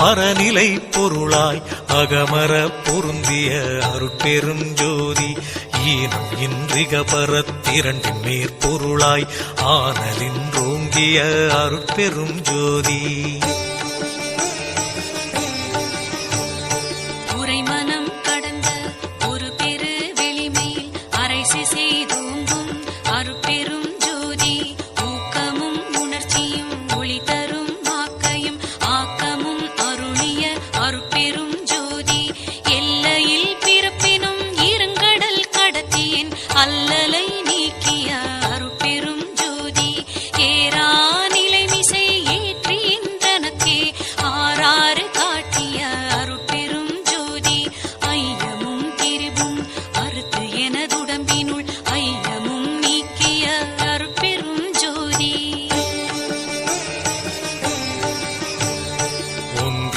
பரநிலை பொருளாய் அகமர பொருந்திய அருட்பெரும் ஜோதி ஈனம் இன்றிக பரத்திரண்டின் மேற்பொருளாய் ஆனலின்றோங்கிய அருட்பெரும் ஜோதி Allah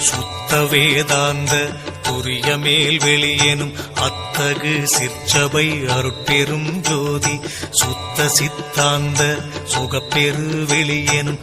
சுத்த வேதாந்த துரிய மேல் வெளியெனும் அத்தகு சிற்சபை அருட்பெரும் ஜோதி சுத்த சித்தாந்த சுகப்பெரு வெளியேனும்